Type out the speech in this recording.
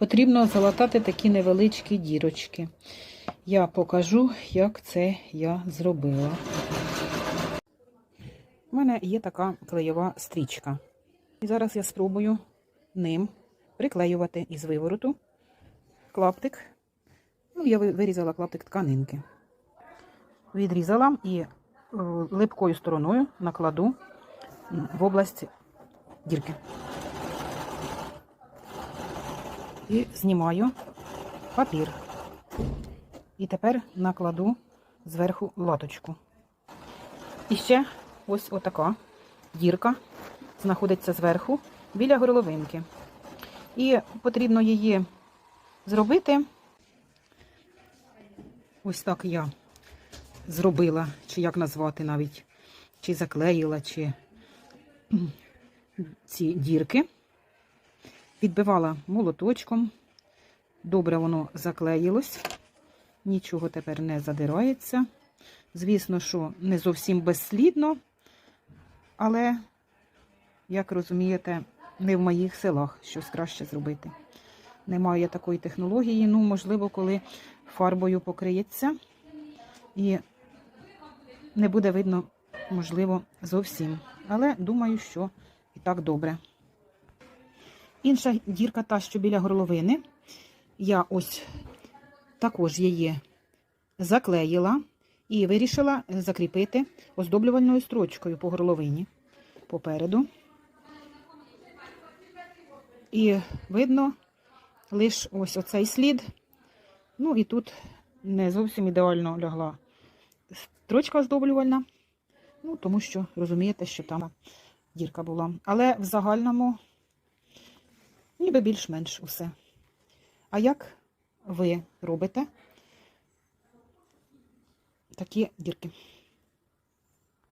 Потрібно залатати такі невеличкі дірочки. Я покажу, як це я зробила. У мене є така клейова стрічка. І зараз я спробую ним приклеювати із вивороту клаптик. Ну, я вирізала клаптик тканинки. Відрізала і е, липкою стороною накладу в область дірки. І знімаю папір. І тепер накладу зверху латочку. І ще ось отака дірка знаходиться зверху біля горловинки. І потрібно її зробити. Ось так я зробила, чи як назвати навіть, чи заклеїла, чи ці дірки. Підбивала молоточком. Добре воно заклеїлось. Нічого тепер не задирається. Звісно, що не зовсім безслідно, але, як розумієте, не в моїх силах щось краще зробити. Немає такої технології. Ну, можливо, коли фарбою покриється і не буде видно, можливо, зовсім. Але думаю, що і так добре. Інша дірка та, що біля горловини. Я ось також її заклеїла і вирішила закріпити оздоблювальною строчкою по горловині попереду. І видно лише ось оцей слід. Ну і тут не зовсім ідеально лягла строчка оздоблювальна. Ну, тому що розумієте, що там дірка була. Але в загальному ніби більш-менш усе. А як ви робите такі дірки?